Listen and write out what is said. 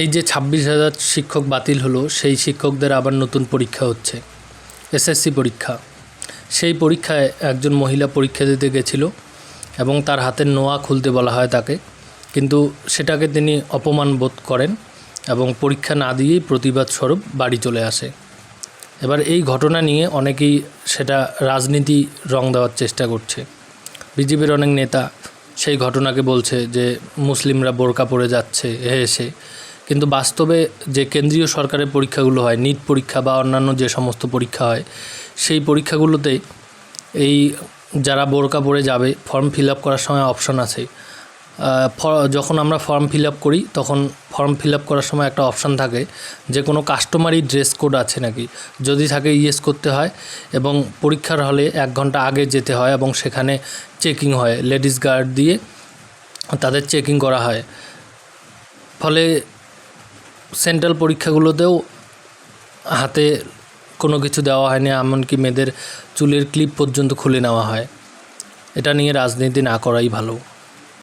এই যে ছাব্বিশ হাজার শিক্ষক বাতিল হলো, সেই শিক্ষকদের আবার নতুন পরীক্ষা হচ্ছে এসএসসি পরীক্ষা। সেই পরীক্ষায় একজন মহিলা পরীক্ষা দিতে গেছিল এবং তার হাতের নোয়া খুলতে বলা হয় তাকে। কিন্তু সেটাকে তিনি অপমান বোধ করেন এবং পরীক্ষা না দিয়েই প্রতিবাদ স্বরূপ বাড়ি চলে আসে। এবার এই ঘটনা নিয়ে অনেকেই সেটা রাজনীতি রং দেওয়ার চেষ্টা করছে। বিজেপির অনেক নেতা সেই ঘটনাকে বলছে যে, মুসলিমরা বোরকা পরে যাচ্ছে, এ এসে। কিন্তু বাস্তবে যে কেন্দ্রীয় সরকারের পরীক্ষাগুলো হয় নিট পরীক্ষা বা অন্যান্য যে সমস্ত পরীক্ষা হয়, সেই পরীক্ষাগুলোতে এই যারা বোরকা পরে যাবে ফর্ম ফিল আপ করার সময় অপশন আছে। যখন আমরা ফর্ম ফিল আপ করি, তখন ফর্ম ফিল আপ করার সময় একটা অপশান থাকে যে কোনো কাস্টমারি ড্রেস কোড আছে নাকি? যদি থাকে ইয়েস করতে হয় এবং পরীক্ষার হলে এক ঘণ্টা আগে যেতে হয় এবং সেখানে চেকিং হয়। লেডিস গার্ড দিয়ে তাদের চেকিং করা হয়। ফলে সেন্ট্রাল পরীক্ষাগুলোতেও হাতে কোনো কিছু দেওয়া হয়নি, এমনকি মেয়েদের চুলের ক্লিপ পর্যন্ত খুলে নেওয়া হয়। এটা নিয়ে রাজনীতি না করাই ভালো।